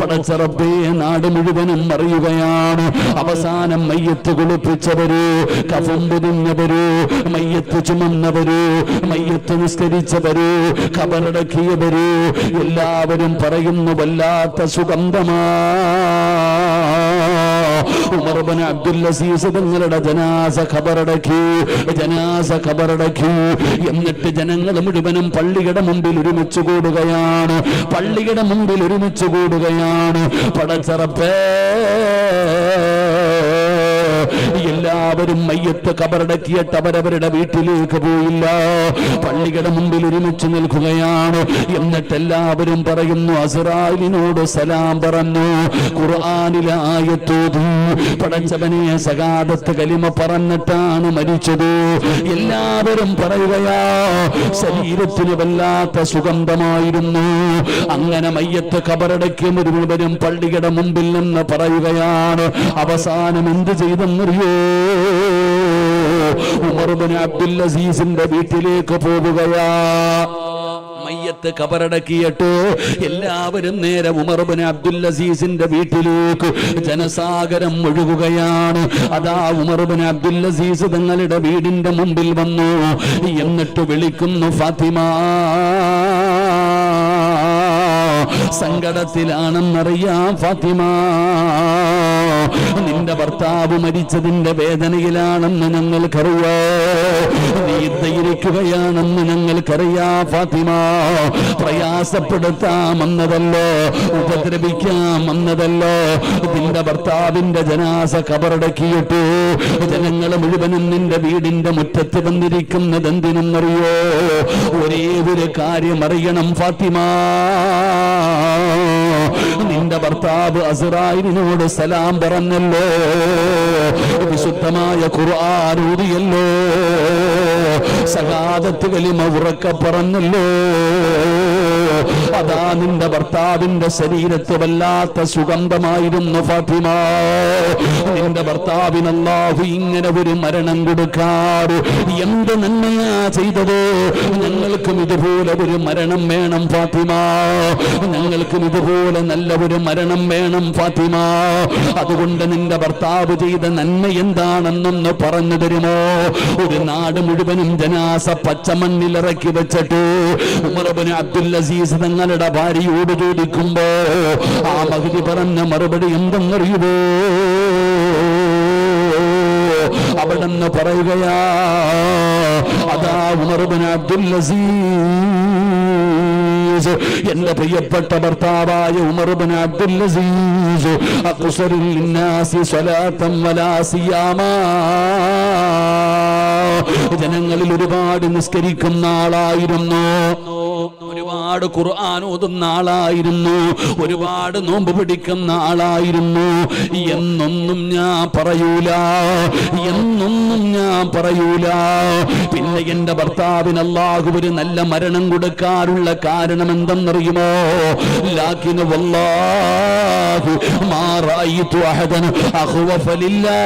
പടച്ചറബേ നാട് മുഴുവനും അറിയുകയാണ്. അവസാനം മയ്യത്ത് കുളിപ്പിച്ചവര് കഫം പൊതിഞ്ഞവര് മയ്യത്ത് ചുമന്നവര് മയ്യത്ത് നിസ്കരിച്ചവര് കബറടക്കിയവര് എല്ലാവരും പറയുന്നു വല്ലാത്ത സുഗന്ധമാ. ഉമർബൻ അബ്ദുൽ അസീസ് തങ്ങളുടെ ജനാസ ഖബറടക്കി ജനാസ ഖബറടക്കി. എന്നിട്ട് ജനങ്ങൾ മുഴുവനും പള്ളിയുടെ മുമ്പിൽ ഒരുമിച്ച് കൂടുകയാണ്. പള്ളിയുടെ മുമ്പിൽ ഒരുമിച്ച് കൂടുകയാണ്. പടച്ചറപ്പേ. എല്ലാവരും മയ്യത്ത് കബറടക്കിയിട്ട് അവരവരുടെ വീട്ടിലേക്ക് പോയില്ല. പള്ളികളുടെ മുമ്പിൽ ഒരുമിച്ച് നിൽക്കുകയാണ്. എന്നിട്ട് എല്ലാവരും പറയുന്നു അസറാലിനോട് സലാം പറഞ്ഞു. ഖുർആാനിലായത്തോതു പടച്ചവനെ സകാദത്ത് കലിമ പറഞ്ഞിട്ടാണ് മരിച്ചത്. എല്ലാവരും പറയുകയാ ശരീരത്തിന് വല്ലാത്ത സുഗന്ധമായിരുന്നു. അങ്ങനെ മയ്യത്ത് കബറടക്കിയ മുഴുവനും പള്ളിയുടെ മുമ്പിൽ നിന്ന് പറയുകയാണ്. അവസാനം എന്ത് ചെയ്തെന്നറിയോ? ഉമർബിൻ അബ്ദുൽ അസീസിന്റെ വീട്ടിലേക്ക് പോവുകയാ. മയ്യത്ത് കബറടക്കിയിട്ട് എല്ലാവരും നേരെ ഉമർബിന് അബ്ദുൽ അസീസിന്റെ വീട്ടിലേക്ക് ജനസാഗരം ഒഴുകുകയാണ്. അതാ ഉമർബിന് അബ്ദുൽ അസീസ് തങ്ങളുടെ വീടിന്റെ മുമ്പിൽ വന്നു. എന്നിട്ട് വിളിക്കുന്നു ഫാത്തിമ. സങ്കടത്തിലാണെന്നറിയാം ഫാത്തിമ. നിന്റെ ഭർത്താവ് മരിച്ചതിന്റെ വേദനയിലാണെന്ന് ഞങ്ങൾക്കറിയോ. നീ ധൈര്യക്കുകയാണെന്ന് ഞങ്ങൾക്കറിയാം ഫാത്തിമ. പ്രയാസപ്പെടുത്താമെന്നതല്ലോ ഉപദ്രവിക്കാമെന്നതല്ലോ. നിന്റെ ഭർത്താവിന്റെ ജനാസ കബറടക്കിയിട്ടു ജനങ്ങൾ മുഴുവനും നിന്റെ വീടിന്റെ മുറ്റത്ത് വന്നിരിക്കുന്നത് എന്തിനെന്നറിയോ ഒരേ ഒരു കാര്യം അറിയണം ഫാത്തിമ. നിന്റെ ഭർത്താവ് അസുറായിനോട് സലാം പറഞ്ഞല്ലോ. വിശുദ്ധമായ ഖുർആാനൂതിയല്ലോ സകാദത്ത് വലിമ ഉറക്ക പറഞ്ഞല്ലോ. അതാ നിന്റെ ഭർത്താവിന്റെ ശരീരത്ത് വല്ലാത്ത സുഗന്ധമായിരുന്നു ഫാത്തിമ. നിന്റെ ഭർത്താവിനല്ലാഹു ഇങ്ങനെ ഒരു മരണം കൊടുക്കാറ്. എന്ത് നന്മയാ ചെയ്തത്? ഞങ്ങൾക്കും ഇതുപോലെ ഒരു മരണം വേണം ഫാത്തിമ. ഞങ്ങൾക്കും ഇതുപോലെ നല്ല ഒരു മരണം വേണം ഫാത്തിമ. അതുകൊണ്ട് നിന്റെ ഭർത്താവ് ചെയ്ത നന്മ എന്താണെന്നൊന്ന് പറഞ്ഞു തരുമോ? ഒരു നാട് മുഴുവനും ജനാസ പച്ചമണ്ണിലിറക്കി വെച്ചിട്ട് ഉമർബിന് അബ്ദുൽ അസീസ് തങ്ങളുടെ ഭാര്യയോട് ചോദിക്കുമ്പോ ആ മകുതി പറഞ്ഞ മറുപടി എന്തെന്നറിയുമോ അവിടെന്ന് പറയുകയാ അതാ ഉമർബിൻ അബ്ദുൽ എന്റെ പ്രിയപ്പെട്ട ഭർത്താവായ ഉമർ ബിൻ അബ്ദുൽ വലാ ജനങ്ങളിൽ ഒരുപാട് നിസ്കരിക്കുന്ന ആളായിരുന്നു. ഒരുപാട് ഖുർആൻ ഓതുന്ന ആളായിരുന്നു. ഒരുപാട് നോമ്പ് പിടിക്കുന്ന ആളായിരുന്നു. എന്നൊന്നും ഞാൻ പറയൂല. എന്നൊന്നും ഞാൻ പറയൂല. പിന്നെ എന്റെ ഭർത്താവിന് അല്ലാഹു ഒരു നല്ല മരണം കൊടുക്കാറുള്ള കാരണം എന്തെന്നറിയുമോ? ലാക്കിന് വല്ലാഹു അഹദൻ അഹ്വഫലില്ലാ.